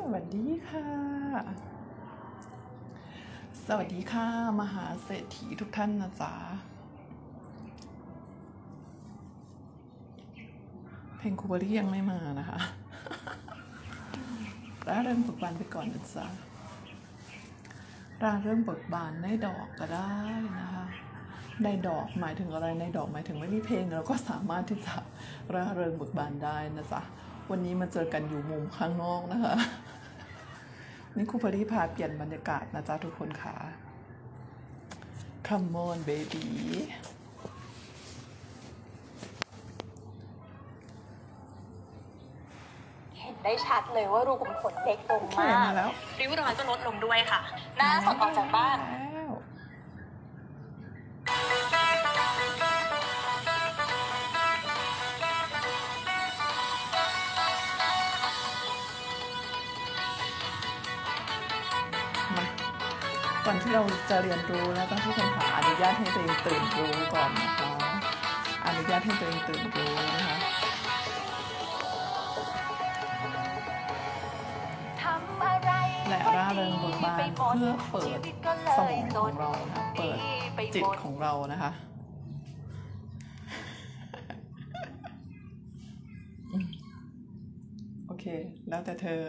สวัสดีค่ะ สวัสดีค่ะ มหาเศรษฐีทุกท่านนะจ๊ะ เพลงคูเบอรี่ยังไม่มานะคะร่าเริ่มบิกบานไปก่อนนะจ๊ะร่าเริ่มบิกบานในดอกก็ได้นะคะ ในดอกหมายถึงอะไร ในดอกหมายถึงไม่มีเพลงเราก็สามารถที่จะร่าเริงบิกบานได้นะจ๊ะวันนี้มาเจอกันอยู่มุมข้างนอกนะคะ นี่ครูพอดีพาเปลี่ยนบรรยากาศนะจ๊ะทุกคนค่ะ Come on baby เห็นได้ชัดเลยว่ารูขุมขนเด็กลงโอเคมาก มาแล้ว ริ้วรอยก็ลดลงด้วยค่ะ หน้าสดออกจากบ้าน เราจะเรียนรู้นะต้องทุกคนขออนุญาตให้ตัวเองตื่นรู้ก่อนนะคะอนุญาตให้ตัวเองตื่นรู้นะคะและร่าเริงเบิกบานเพื่อเปิดสมองของเรานะคะเปิดจิตของเรานะคะโอเค แล้วแต่เธอ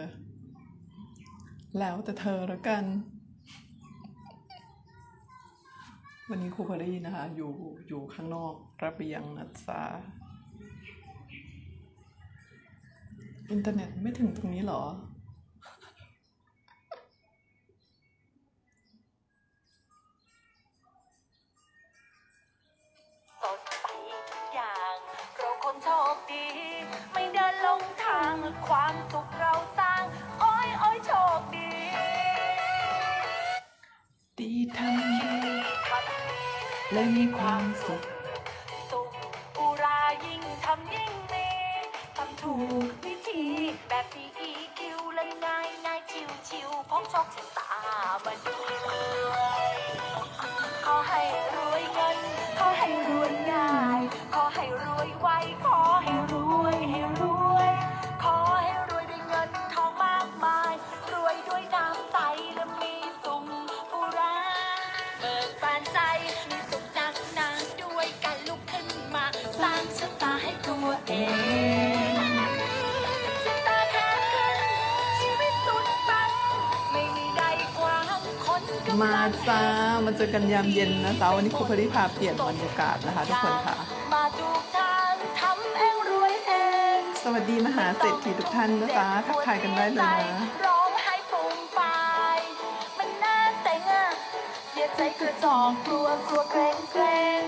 แล้วแต่เธอแล้วกัน วันนี้ครูพอรี่นะคะ อยู่อยู่ข้างนอกระเบียงนะจ๊ะอินเทอร์เน็ตไม่ถึงตรงนี้เหรอ และมีความสุขสุขอุรายิ่งทำยิ่งมีทำถูกวิธีแบบดีอีคิวเลยง่ายง่ายชิวชิวพกโชคชะตามาด้วยขอให้รวยเงินขอให้รวยง่าย ขอให้รวยไวขอ ม่มีใดกว้างคนกำมาลังจ้า มาเจอกันยามเย็นนะจ๊ะวันนี้ครูพอดีพาเปลี่ยนบรรยากาศนะคะทุกคนค่ะ มาถูกทางทำเองรวยเอง สวัสดีมหาเศรษฐีทุกท่านนะจ๊ะทักทายกันได้เลยนะร้องไห้ฟูมฟายมันน่าเซ็งอะเสียใจกระจอกกลัวกลัวเกรงเกรง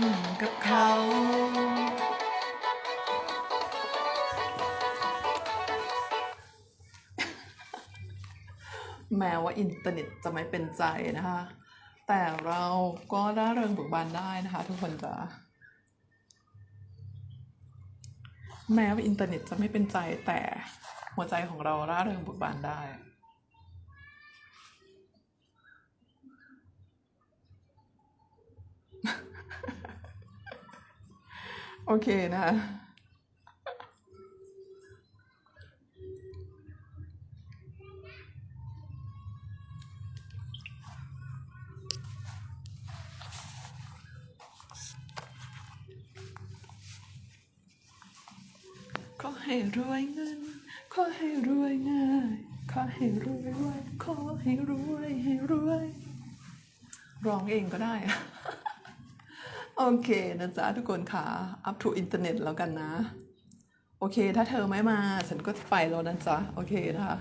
นกับเขา แม้ว่าอินเทอร์เน็ตจะไม่เป็นใจนะคะ แต่เราก็ร่าเริงบิกบานได้นะคะทุกคนจ้ะแม้ว่าอินเทอร์เน็ตจะไม่เป็นใจแต่หัวใจของเราร่าเริงบิกบานได้ โอเคนะคะขอให้รวยเงิน ขอให้รวยง่าย ขอให้รวยไวยขอให้รวยให้รวย ร้องเองก็ได้อะ โอเคนะจ๊ะทุกคนค่ะ up to อินเทอร์เน็ตแล้วกันนะ โอเค ถ้าเธอไม่มา ฉันก็จะไปแล้วนะจ๊ะ โอเคนะคะ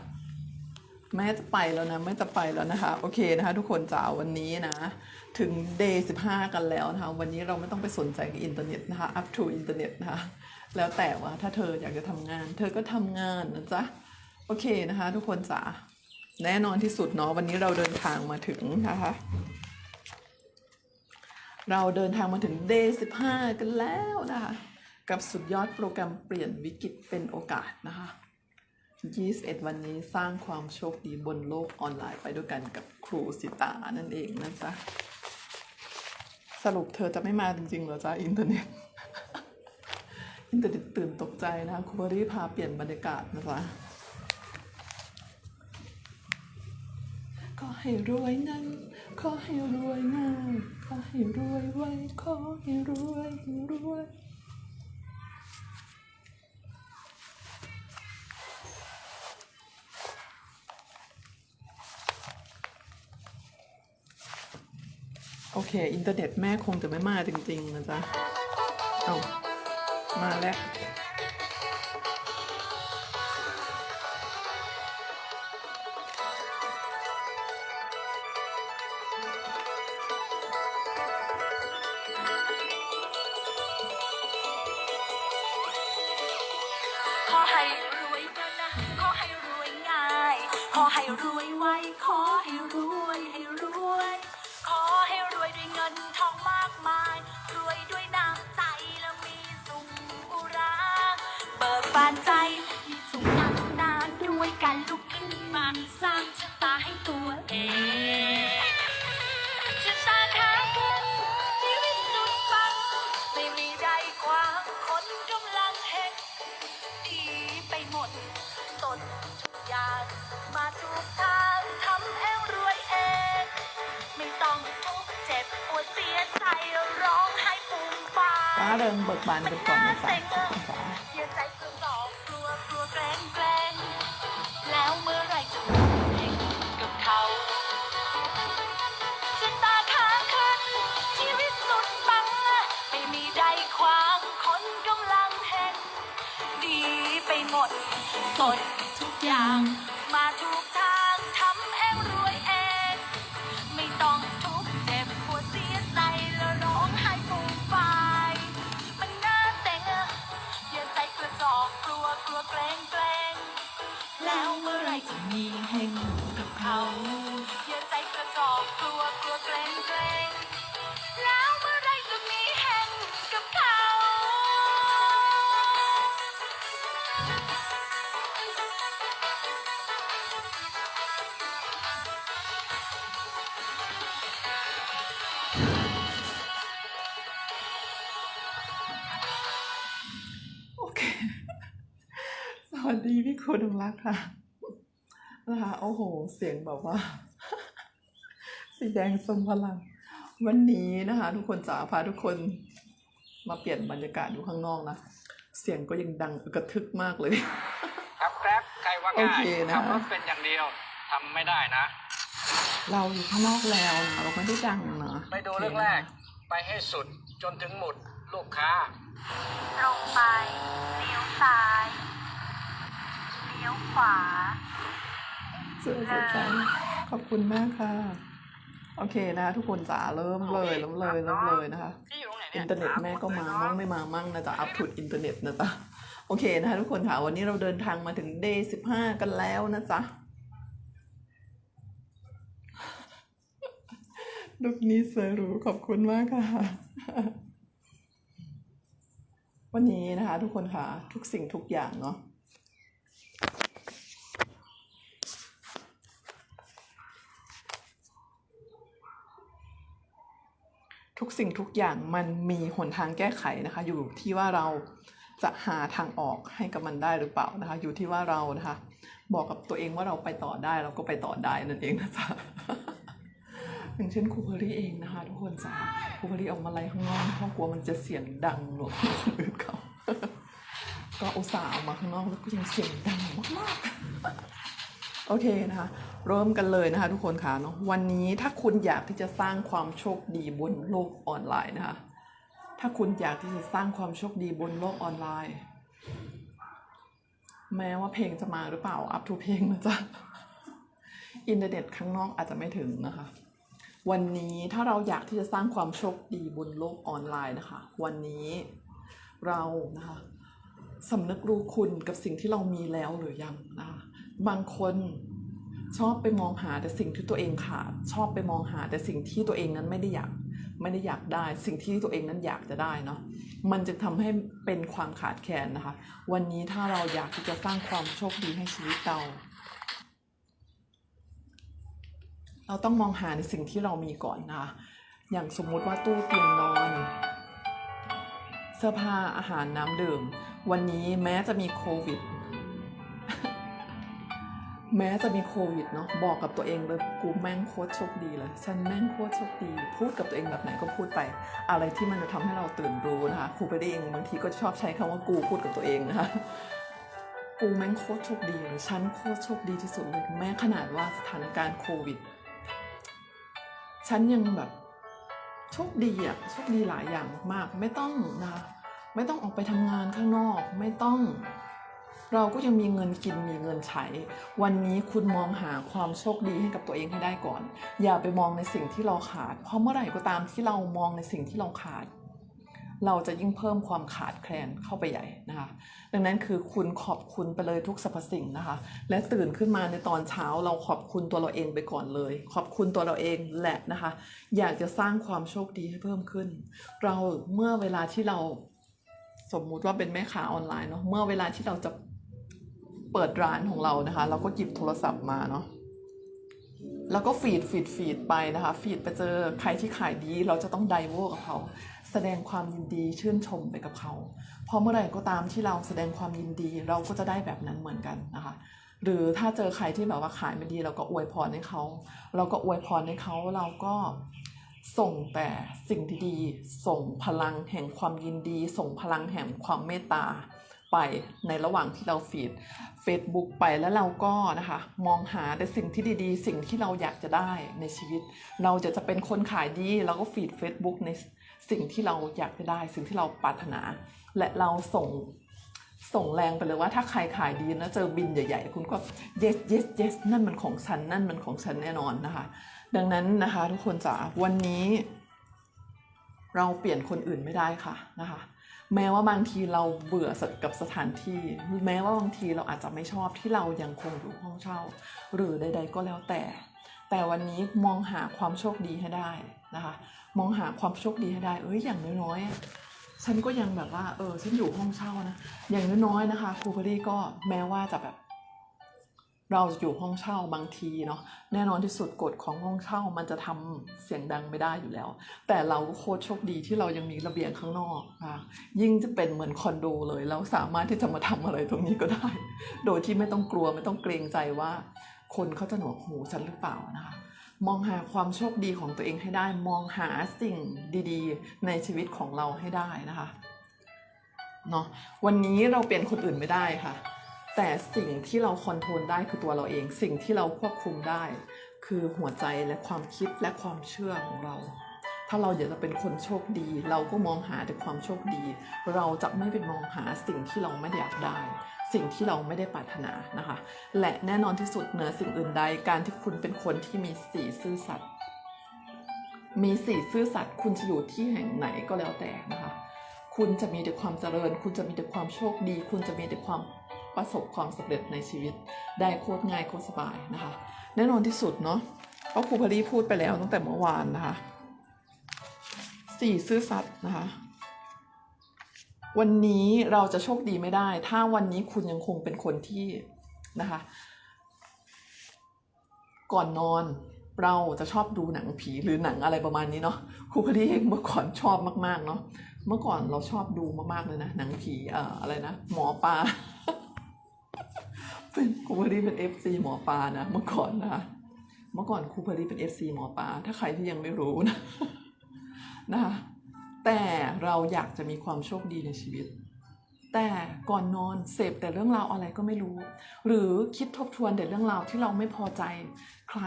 แม่จะไปแล้วนะแม่จะไปแล้วนะคะ โอเคนะคะ ทุกคนจ๋าวันนี้นะ ถึง day 15กันแล้วนะคะ วันนี้เราไม่ต้องไปสนใจกับอินเทอร์เน็ตนะคะ up to อินเทอร์เน็ตนะคะ แล้วแต่ว่าถ้าเธออยากจะทำงาน เธอก็ทำงานนะจ๊ะ โอเคนะคะ ทุกคนจ๋า แน่นอนที่สุดเนาะ วันนี้เราเดินทางมาถึงนะคะ เราเดินทางมาถึง day 15 กันแล้วนะคะ กับสุดยอดโปรแกรมเปลี่ยนวิกฤตเป็นโอกาสนะคะ 21 วันนี้สร้างความโชคดีบนโลกออนไลน์ไปด้วยกันกับครูสิตานั่นเองนะจ๊ะ สรุปเธอจะไม่มาจริงๆเหรอจ๊ะอินเทอร์เน็ต อินเทอร์เน็ตตื่นตกใจนะคะครูรีพาเปลี่ยนบรรยากาศนะคะขอให้รวยนั้น ขอให้รวยง่ายขอให้รวยไวขอให้รวยให้รวยโอเค อินเทอร์เน็ตแม่คงจะไม่มาจริง ๆ นะจ๊ะ เอามาแล้ว วัสดีพี่คุณองรักค่ะนะคะโอ้โห เสียงแบบว่า สีแดงทรงพลัง วันนี้นะคะ ทุกคนจ๋าพาทุกคนมาเปลี่ยนบรรยากาศอยู่ข้างนอกนะ เสียงก็ยังดังกระทึกมากเลย ครับครับใครว่าโอง่ายเคนะขับรถเป็นอย่างเดียวทำไม่ได้นะ เราอยู่ข้างนอกแล้วนะเราไม่ได้ดังนะไปดูเรื่องแรก ไปให้สุดจนถึงหมุดลูกค้า ตรงไปเลี้ยวซ้ายเลี้ยวขวาเสื้อสดใสขอบคุณมากค่ะ โอเคนะคะทุกคนจ๋าเริ่มเลยเริ่มเลยเริ่มเลยนะคะที่อยู่ตรงไหนเนี่ยอินเทอร์เน็ตแม่ก็มามั่งไม่มามั่งนะจ๊ะอัพทุดอินเทอร์เน็ตนะจ๊ะโอเคนะคะทุกคนค่ะวันนี้เราเดินทางมาถึงเดย์สิบห้ากันแล้วนะจ๊ะลูกนี้เซอร์รู้ขอบคุณมากค่ะ วันนี้นะคะ ทุกคนค่ะ ทุกสิ่งทุกอย่างเนาะ ทุกสิ่งทุกอย่างมันมีหนทางแก้ไขนะคะ อยู่ที่ว่าเราจะหาทางออกให้กับมันได้หรือเปล่านะคะ อยู่ที่ว่าเรานะคะ บอกกับตัวเองว่าเราไปต่อได้เราก็ไปต่อได้นั่นเองนะจ๊ะอย่างเช่นครูเพอรี่เองนะคะทุกคนจ้าครูเพอรี่ออกมาไล่ข้างนอกเพราะกลัวมันจะเสียงดังหลบคนอื่นเขาก็อุตส่าห์ออกมาข้างนอกแล้วก็ยังเสียงดังมากๆ โอเคนะคะเริ่มกันเลยนะคะทุกคนค่ะเนาะวันนี้ถ้าคุณอยากที่จะสร้างความโชคดีบนโลกออนไลน์นะคะถ้าคุณอยากที่จะสร้างความโชคดีบนโลกออนไลน์ แม้ว่าเพลงจะมาหรือเปล่าอัพทูเพลงนะจ๊ะอินเทอร์เน็ตข้างนอกอาจจะไม่ถึงนะคะ วันนี้ถ้าเราอยากที่จะสร้างความโชคดีบนโลกออนไลน์นะคะ วันนี้เรานะคะสำนึกรู้คุณกับสิ่งที่เรามีแล้วหรือยังนะคะ บางคนชอบไปมองหาแต่สิ่งที่ตัวเองขาด ชอบไปมองหาแต่สิ่งที่ตัวเองนั้นไม่ได้อยากไม่ได้อยากได้ สิ่งที่ตัวเองนั้นอยากจะได้เนาะมันจะทำให้เป็นความขาดแคลนนะคะ วันนี้ถ้าเราอยากที่จะสร้างความโชคดีให้ชีวิตเรา เราต้องมองหาในสิ่งที่เรามีก่อนนะคะอย่างสมมุติว่าตู้เตียงนอนเสื้อผ้าอาหารน้ำดื่ม วันนี้แม้จะมีโควิด แม้จะมีโควิดเนาะบอกกับตัวเองเลยกูแม่งโคตรโชคดีเลย ฉันแม่งโคตรโชคดี พูดกับตัวเองแบบไหนก็พูดไป อะไรที่มันจะทำให้เราตื่นรู้นะคะครูไปได้เองบางทีก็ชอบใช้คำว่ากูพูดกับตัวเองนะคะกูแม่งโคตรโชคดีเลยฉันโคตรโชคดีที่สุดเลยแม้ขนาดว่าสถานการณ์โควิด ฉันยังแบบโชคดีอะโชคดีหลายอย่างมาก ไม่ต้องนะคะไม่ต้องออกไปทำงานข้างนอก ไม่ต้อง เราก็ยังมีเงินกินมีเงินใช้ วันนี้คุณมองหาความโชคดีให้กับตัวเองให้ได้ก่อน อย่าไปมองในสิ่งที่เราขาด เพราะเมื่อไหร่ก็ตามที่เรามองในสิ่งที่เราขาด เราจะยิ่งเพิ่มความขาดแคลนเข้าไปใหญ่นะคะ ดังนั้นคือคุณขอบคุณไปเลยทุกสรรพสิ่งนะคะ และตื่นขึ้นมาในตอนเช้าเราขอบคุณตัวเราเองไปก่อนเลย ขอบคุณตัวเราเองแหละนะคะ อยากจะสร้างความโชคดีให้เพิ่มขึ้น เราเมื่อเวลาที่เราสมมุติว่าเป็นแม่ค้าออนไลน์เนาะเมื่อเวลาที่เราจะ เปิดร้านของเรานะคะ เราก็หยิบโทรศัพท์มาเนาะแล้วก็ฟีดฟีดฟีดไปนะคะ ฟีดไปเจอใครที่ขายดีเราจะต้องไดโวกับเขา แสดงความยินดีชื่นชมไปกับเขาเพราะเมื่อไหร่ก็ตามที่เราแสดงความยินดีเราก็จะได้แบบนั้นเหมือนกันนะคะ หรือถ้าเจอใครที่แบบว่าขายไม่ดี เราก็อวยพรให้เขา เราก็อวยพรให้เขาเราก็ส่งแต่สิ่งที่ดี ส่งพลังแห่งความยินดี ส่งพลังแห่งความเมตตา ไปในระหว่างที่เราฟีด Facebook ไปแล้วเราก็นะคะมองหาแต่สิ่งที่ดีๆ สิ่งที่เราอยากจะได้ในชีวิต เราจะจะเป็นคนขายดีเราก็ฟีด Facebook ในสิ่งที่เราอยากจะได้ สิ่งที่เราปรารถนา และเราส่งส่งแรงไปเลยว่าถ้าใครขายดีนะเจอบินใหญ่ๆ คุณก็ yes yes yes นั่นมันของฉัน นั่นมันของฉันแน่นอนนะคะ ดังนั้นนะคะทุกคนจ๋าวันนี้ เราเปลี่ยนคนอื่นไม่ได้ค่ะนะคะ แม้ว่าบางทีเราเบื่อกับสถานที่ แม้ว่าบางทีเราอาจจะไม่ชอบที่เรายังคงอยู่ห้องเช่า หรือใด ๆ ก็แล้วแต่ แต่วันนี้มองหาความโชคดีให้ได้นะคะ มองหาความโชคดีให้ได้ เอ้ยอย่างน้อยๆฉันก็ยังแบบว่าเออฉันอยู่ห้องเช่านะอย่างน้อยๆนะคะครูพอดีก็แม้ว่าจะแบบ เราอยู่ห้องเช่าบางทีเนาะแน่นอนที่สุดกฎของห้องเช่ามันจะทำเสียงดังไม่ได้อยู่แล้ว แต่เราก็โคตรโชคดีที่เรายังมีระเบียงข้างนอกค่ะยิ่งจะเป็นเหมือนคอนโดเลยเราสามารถที่จะมาทำอะไรตรงนี้ก็ได้ โดยที่ไม่ต้องกลัวไม่ต้องเกรงใจว่า คนเขาจะหนวกหูฉันหรือเปล่านะคะมองหาความโชคดีของตัวเองให้ได้ มองหาสิ่งดีๆ ในชีวิตของเราให้ได้นะคะเนาะวันนี้เราเปลี่ยนคนอื่นไม่ได้ค่ะ แต่สิ่งที่เราคอนโทรลได้คือตัวเราเอง สิ่งที่เราควบคุมได้ คือหัวใจและความคิดและความเชื่อของเรา ถ้าเราอยากจะเป็นคนโชคดี เราก็มองหาแต่ความโชคดี เราจะไม่ไปมองหาสิ่งที่เราไม่อยากได้ สิ่งที่เราไม่ได้ปรารถนานะคะ และแน่นอนที่สุดเหนือสิ่งอื่นใดการที่คุณเป็นคนที่มีสีซื่อสัตย์มีสีซื่อสัตย์คุณจะอยู่ที่แห่งไหนก็แล้วแต่นะคะ คุณจะมีแต่ความเจริญ คุณจะมีแต่ความโชคดี คุณจะมีแต่ความ ประสบความสำเร็จในชีวิต ได้โคตรง่ายโคตรสบายนะคะ แน่นอนที่สุดเนาะเพราะครูพอดีพูดไปแล้วตั้งแต่เมื่อวานนะคะสี่ซื่อสัตย์นะคะวันนี้เราจะโชคดีไม่ได้ ถ้าวันนี้คุณยังคงเป็นคนที่นะคะ ก่อนนอนเราจะชอบดูหนังผีหรือหนังอะไรประมาณนี้เนาะครูพอดีเองเมื่อก่อนชอบมากๆเนาะเมื่อก่อนเราชอบดูมากๆเลยนะหนังผีเอ่ออะไรนะหมอปลา เป็นครูพอดีเป็นเอฟซีหมอปลานะเมื่อก่อนนะเมื่อก่อนครูพอดีเป็นเอฟซีหมอปลาถ้าใครที่ยังไม่รู้นะนะคะแต่เราอยากจะมีความโชคดีในชีวิต แต่ก่อนนอนเสพแต่เรื่องราวอะไรก็ไม่รู้ หรือคิดทบทวนแต่เรื่องราวที่เราไม่พอใจใคร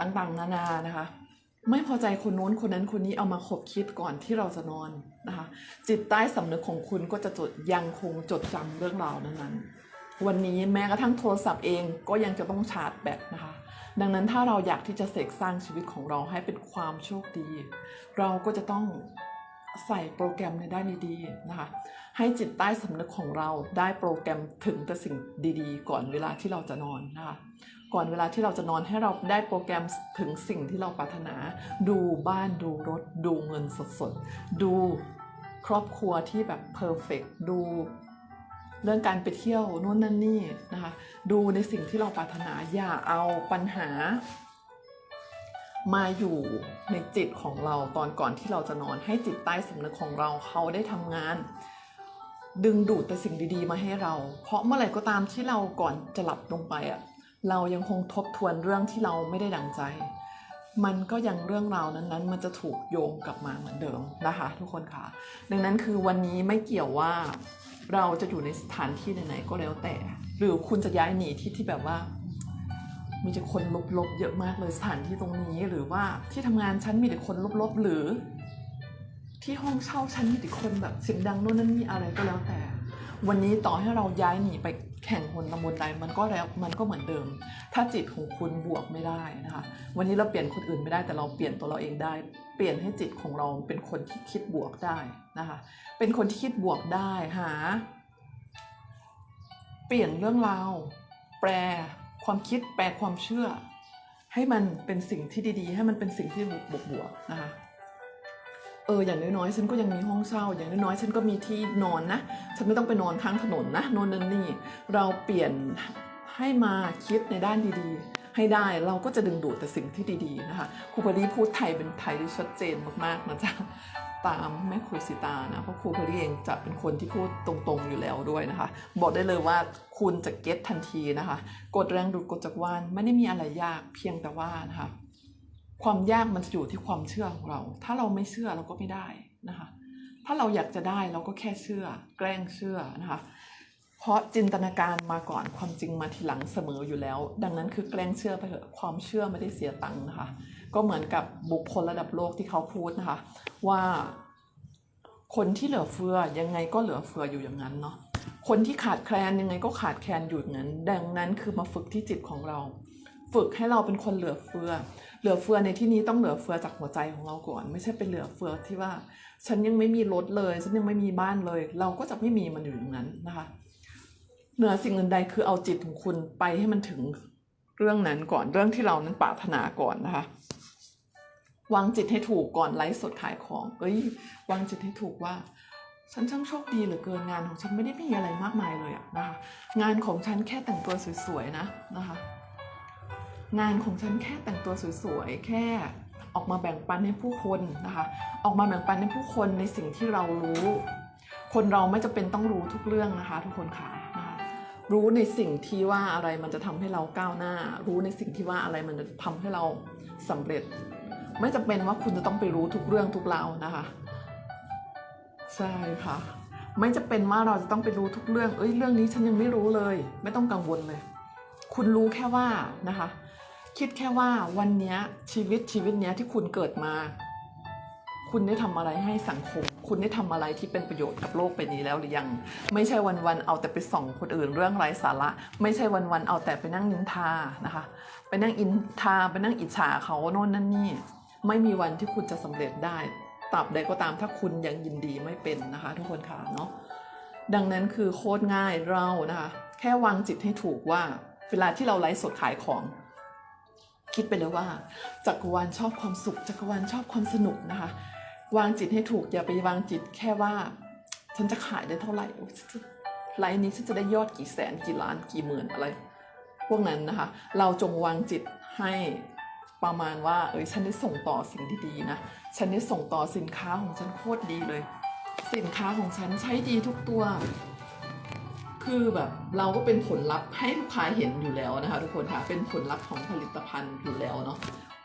ต่างๆ นานานะคะ ไม่พอใจคนโน้นคนนั้นคนนี้เอามาขบคิดก่อนที่เราจะนอนนะคะ จิตใต้สำนึกของคุณก็จะจดยังคงจดจำเรื่องราวนั้นๆ วันนี้แม้กระทั่งโทรศัพท์เองก็ยังจะต้องชาร์จแบตนะคะ ดังนั้นถ้าเราอยากที่จะเสกสร้างชีวิตของเราให้เป็นความโชคดี เราก็จะต้องใส่โปรแกรมในด้านดีๆนะคะ ให้จิตใต้สำนึกของเราได้โปรแกรมถึงแต่สิ่งดีๆ ก่อนเวลาที่เราจะนอนนะคะก่อนเวลาที่เราจะนอนให้เราได้โปรแกรมถึงสิ่งที่เราปรารถนา ดูบ้านดูรถ ดูเงินสดๆ ดูครอบครัวที่แบบเพอร์เฟกดู เรื่องการไปเที่ยวนู่นนั่นนี่นะคะ ดูในสิ่งที่เราปรารถนาอย่าเอาปัญหา มาอยู่ในจิตของเราตอนก่อนที่เราจะนอนให้จิตใต้สำนึกของเราเขาได้ทำงาน ดึงดูดแต่สิ่งดีๆมาให้เรา เพราะเมื่อไหร่ก็ตามที่เราก่อนจะหลับลงไปอะเรายังคงทบทวนเรื่องที่เราไม่ได้ดังใจ มันก็ยังเรื่องราวนั้นๆ มันจะถูกโยงกลับมาเหมือนเดิมนะคะ ทุกคนค่ะ ดังนั้นคือวันนี้ไม่เกี่ยวว่า เราจะอยู่ในสถานที่ไหนๆก็แล้วแต่ หรือคุณจะย้ายหนีที่ที่แบบว่า มีแต่คนลบๆเยอะมากเลยสถานที่ตรงนี้หรือว่าที่ทำงานฉันมีแต่คนลบๆหรือ ที่ห้องเช่าฉันมีแต่คนแบบเสียงดังโน่นนั่นนี่อะไรก็แล้วแต่ วันนี้ต่อให้เราย้ายหนีไป แข่งคนตำบลใดมันก็แล้วมันก็เหมือนเดิม ถ้าจิตของคุณบวกไม่ได้นะคะ วันนี้เราเปลี่ยนคนอื่นไม่ได้แต่เราเปลี่ยนตัวเราเองได้ เปลี่ยนให้จิตของเราเป็นคนที่คิดบวกได้นะคะ เป็นคนที่คิดบวกได้หา เปลี่ยนเรื่องราวแปลความคิดแปลความเชื่อ ให้มันเป็นสิ่งที่ดีๆ ให้มันเป็นสิ่งที่บวกๆนะคะ เอออย่างน้อยๆฉันก็ยังมีห้องเช่า อย่างน้อยๆฉันก็มีที่นอนนะ ฉันไม่ต้องไปนอนข้างถนนนะโนนนั่นนี่เราเปลี่ยนให้มาคิดในด้านดีๆ ให้ได้เราก็จะดึงดูดแต่สิ่งที่ดีๆนะคะครูพอดีพูดไทยเป็นไทยที่ชัดเจนมากๆนะจ๊ะตามแม่ครูสิตานะเพราะครูพอดีเองจะเป็นคนที่พูดตรงๆอยู่แล้วด้วยนะคะ บอกได้เลยว่าคุณจะเก็ตทันทีนะคะ กดแรงดูดกดจักรวาลไม่ได้มีอะไรยากเพียงแต่ว่านะคะ ความยากมันจะอยู่ที่ความเชื่อของเรา ถ้าเราไม่เชื่อเราก็ไม่ได้นะคะ ถ้าเราอยากจะได้เราก็แค่เชื่อ แกล้งเชื่อนะคะ เพราะจินตนาการมาก่อนความจริงมาทีหลังเสมออยู่แล้ว ดังนั้นคือแกล้งเชื่อไปเถอะความเชื่อไม่ได้เสียตังค์นะคะ ก็เหมือนกับบุคคลระดับโลกที่เขาพูดนะคะ ว่าคนที่เหลือเฟือยังไงก็เหลือเฟืออยู่อย่างนั้นเนาะคนที่ขาดแคลนยังไงก็ขาดแคลนอยู่อย่างนั้น ดังนั้นคือมาฝึกที่จิตของเรา ฝึกให้เราเป็นคนเหลือเฟือ เหลือเฟือในที่นี้ต้องเหลือเฟือจากหัวใจของเราก่อน ไม่ใช่เป็นเหลือเฟือที่ว่า ฉันยังไม่มีรถเลย ฉันยังไม่มีบ้านเลย เราก็จะไม่มีมันอยู่อย่างนั้นนะคะ เหนือสิ่งอื่นใดคือเอาจิตของคุณไปให้มันถึงเรื่องนั้นก่อนเรื่องที่เรานั้นปรารถนาก่อนนะคะวางจิตให้ถูกก่อนไลฟ์สดขายของเอ้ยวางจิตให้ถูกว่าฉันช่างโชคดีเหลือเกินงานของฉันไม่ได้มีอะไรมากมายเลยอะนะคะงานของฉันแค่แต่งตัวสวยๆนะนะคะ งานของฉันแค่แต่งตัวสวยๆ แค่ออกมาแบ่งปันให้ผู้คนนะคะ ออกมาแบ่งปันให้ผู้คนในสิ่งที่เรารู้ คนเราไม่จำเป็นต้องรู้ทุกเรื่องนะคะ ทุกคนค่ะนะคะรู้ในสิ่งที่ว่าอะไรมันจะทำให้เราก้าวหน้า รู้ในสิ่งที่ว่าอะไรมันจะทำให้เราสำเร็จ ไม่จำเป็นว่าคุณจะต้องไปรู้ทุกเรื่องทุกราวนะคะ ใช่ค่ะ ไม่จะเป็นว่าเราจะต้องไปรู้ทุกเรื่อง เอ้ยเรื่องนี้ฉันยังไม่รู้เลย ไม่ต้องกังวลเลย คุณรู้แค่ว่านะคะ คิดแค่ว่าวันนี้ชีวิตชีวิตเนี้ยที่คุณเกิดมา คุณได้ทำอะไรให้สังคม คุณได้ทำอะไรที่เป็นประโยชน์กับโลกใบนี้แล้วหรือยัง ไม่ใช่วันๆเอาแต่ไปส่องคนอื่นเรื่องไร้สาระ ไม่ใช่วันๆเอาแต่ไปนั่งนินทานะคะ ไปนั่งอินทาไปนั่งอิจฉาเขาโน่นนั่นนี่ ไม่มีวันที่คุณจะสำเร็จได้ตราบใดก็ตามถ้าคุณยังยินดีไม่เป็นนะคะ ทุกคนค่ะเนาะดังนั้นคือโคตรง่ายเรานะคะ แค่วางจิตให้ถูกว่า เวลาที่เราไลฟ์สดขายของ คิดไปเลยว่าจักรวาลชอบความสุขจักรวาลชอบความสนุกนะคะ วางจิตให้ถูกอย่าไปวางจิตแค่ว่า ฉันจะขายได้เท่าไหร่โอ๊ยนจะไลฟ์นี้ฉันจะได้ยอดกี่แสนกี่ล้านกี่หมื่นอะไร พวกนั้นนะคะ เราจงวางจิตให้ประมาณว่า เอ้ยฉันได้ส่งต่อสิ่งดีๆนะฉันได้ส่งต่อสินค้าของฉันโคตรดีเลย สินค้าของฉันใช้ดีทุกตัว คือแบบเราก็เป็นผลลัพธ์ให้ลูกค้าเห็นอยู่แล้วนะคะ ทุกคนค่ะเป็นผลลัพธ์ของผลิตภัณฑ์อยู่แล้วเนาะ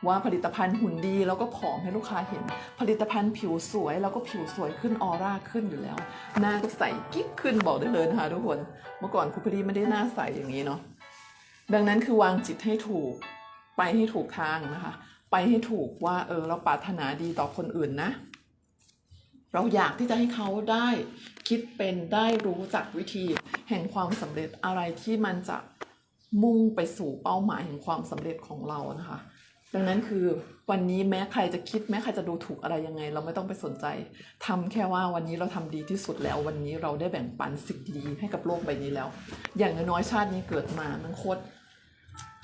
ว่าผลิตภัณฑ์หุ่นดีแล้วก็ผอมให้ลูกค้าเห็น ผลิตภัณฑ์ผิวสวยแล้วก็ผิวสวยขึ้นออร่าขึ้นอยู่แล้ว หน้าก็ใสกิ๊กขึ้นบอกได้เลยนะคะทุกคน เมื่อก่อนครูพอดีไม่ได้หน้าใสอย่างนี้เนาะดังนั้นคือวางจิตให้ถูกไปให้ถูกทางนะคะ ไปให้ถูกว่าเออเราปรารถนาดีต่อคนอื่นนะ เราอยากที่จะให้เขาได้คิดเป็นได้รู้จักวิธีแห่งความสำเร็จอะไรที่มันจะมุ่งไปสู่เป้าหมายแห่งความสำเร็จของเรานะคะ ดังนั้นคือวันนี้แม้ใครจะคิดแม้ใครจะดูถูกอะไรยังไง เราไม่ต้องไปสนใจทำแค่ว่าวันนี้เราทำดีที่สุดแล้ว วันนี้เราได้แบ่งปันสิ่งดีให้กับโลกใบนี้แล้ว อย่างน้อยชาตินี้เกิดมามันโคตร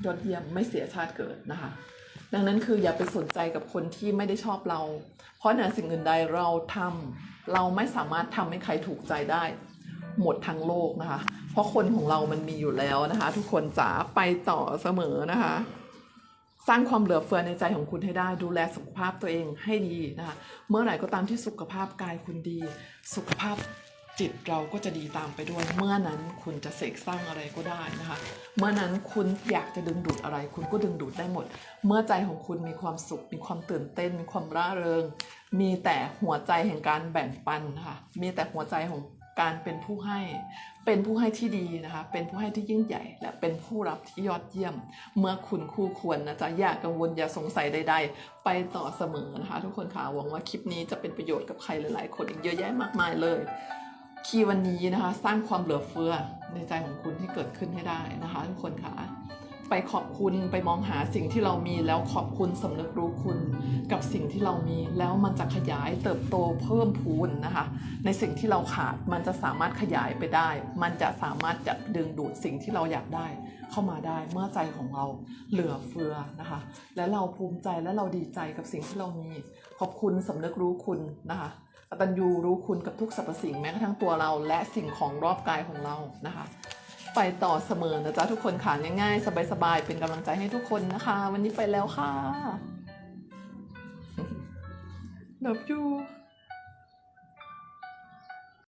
ยอดเยี่ยมไม่เสียชาติเกิดนะคะ ดังนั้นคืออย่าไปสนใจกับคนที่ไม่ได้ชอบเรา เพราะเหนือสิ่งอื่นใดเราทำเราไม่สามารถทำให้ใครถูกใจได้ หมดทั้งโลกนะคะ เพราะคนของเรามันมีอยู่แล้วนะคะ ทุกคนจ๋าไปต่อเสมอนะคะ สร้างความเหลือเฟือในใจของคุณให้ได้ ดูแลสุขภาพตัวเองให้ดีนะคะ เมื่อไหร่ก็ตามที่สุขภาพกายคุณดี สุขภาพ จิตเราก็จะดีตามไปด้วย เมื่อนั้นคุณจะเสกสร้างอะไรก็ได้นะคะ เมื่อนั้นคุณอยากจะดึงดูดอะไร คุณก็ดึงดูดได้หมด เมื่อใจของคุณมีความสุข มีความตื่นเต้น มีความร่าเริง มีแต่หัวใจแห่งการแบ่งปันนะคะมีแต่หัวใจของการเป็นผู้ให้ เป็นผู้ให้ที่ดีนะคะ เป็นผู้ให้ที่ยิ่งใหญ่ และเป็นผู้รับที่ยอดเยี่ยม เมื่อคุณคู่ควรนะจ๊ะอย่ากังวลอย่าสงสัยใด ๆ ไปต่อเสมอนะคะ ทุกคนค่ะหวังว่าคลิปนี้จะเป็นประโยชน์กับใครหลายๆ คนอีกเยอะแยะมากมายเลย คีย์วันนี้นะคะ สร้างความเหลือเฟือในใจของคุณให้เกิดขึ้นให้ได้นะคะทุกคนค่ะไปขอบคุณไปมองหาสิ่งที่เรามีแล้วขอบคุณสำนึกรู้คุณ กับสิ่งที่เรามีแล้วมันจะขยายเติบโตเพิ่มพูนนะคะ ในสิ่งที่เราขาดมันจะสามารถขยายไปได้ มันจะสามารถจะดึงดูดสิ่งที่เราอยากได้ เข้ามาได้เมื่อใจของเราเหลือเฟือนะคะ และเราภูมิใจและเราดีใจกับสิ่งที่เรามี ขอบคุณสำนึกรู้คุณนะคะ ตัญญูรู้คุณกับทุกสรรพสิ่งแม้กระทั่งตัวเรา และสิ่งของรอบกายของเรานะคะ ไปต่อเสมอนะจ๊ะทุกคนค่ะง่ายๆ สบายๆ เป็นกำลังใจให้ทุกคนนะคะ วันนี้ไปแล้วค่ะ Love you